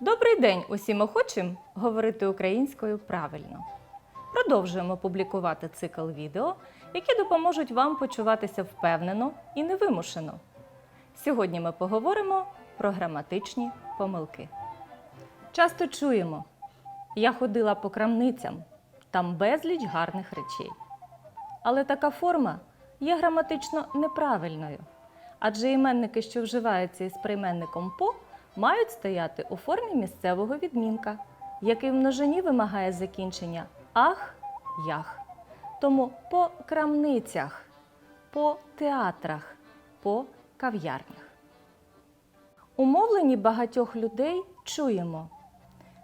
Добрий день усім охочим говорити українською правильно. Продовжуємо публікувати цикл відео, які допоможуть вам почуватися впевнено і невимушено. Сьогодні ми поговоримо про граматичні помилки. Часто чуємо: я ходила по крамницям, там безліч гарних речей. Але така форма є граматично неправильною, адже іменники, що вживаються із прийменником по, мають стояти у формі місцевого відмінка, який в множині вимагає закінчення ах, ях. Тому по крамницях, по театрах, по кав'ярнях. У мовленні багатьох людей чуємо: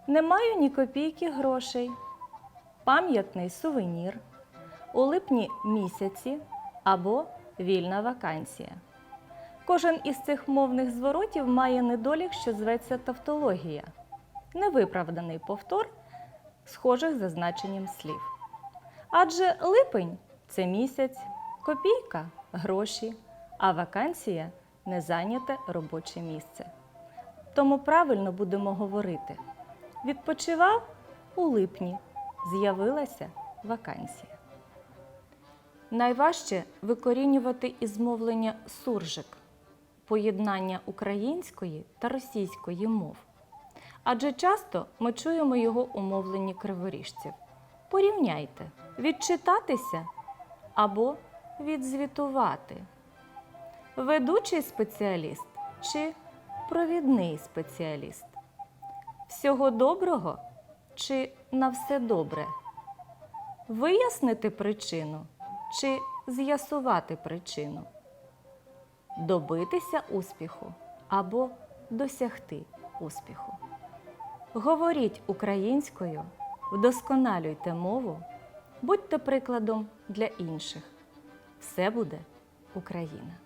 не маю ні копійки грошей, пам'ятний сувенір, у липні місяці або вільна вакансія. Кожен із цих мовних зворотів має недолік, що зветься тавтологія, невиправданий повтор схожих за значенням слів. Адже липень це місяць, копійка гроші, а вакансія незайняте робоче місце. Тому правильно будемо говорити: відпочивав у липні, з'явилася вакансія. Найважче викорінювати із мовлення суржик поєднання української та російської мов. Адже часто ми чуємо його у мовленні криворіжців. Порівняйте відчитатися або відзвітувати. Ведучий спеціаліст чи провідний спеціаліст. Всього доброго чи на все добре. Вияснити причину чи з'ясувати причину. Добитися успіху або досягти успіху. Говоріть українською, вдосконалюйте мову, будьте прикладом для інших. Все буде Україна!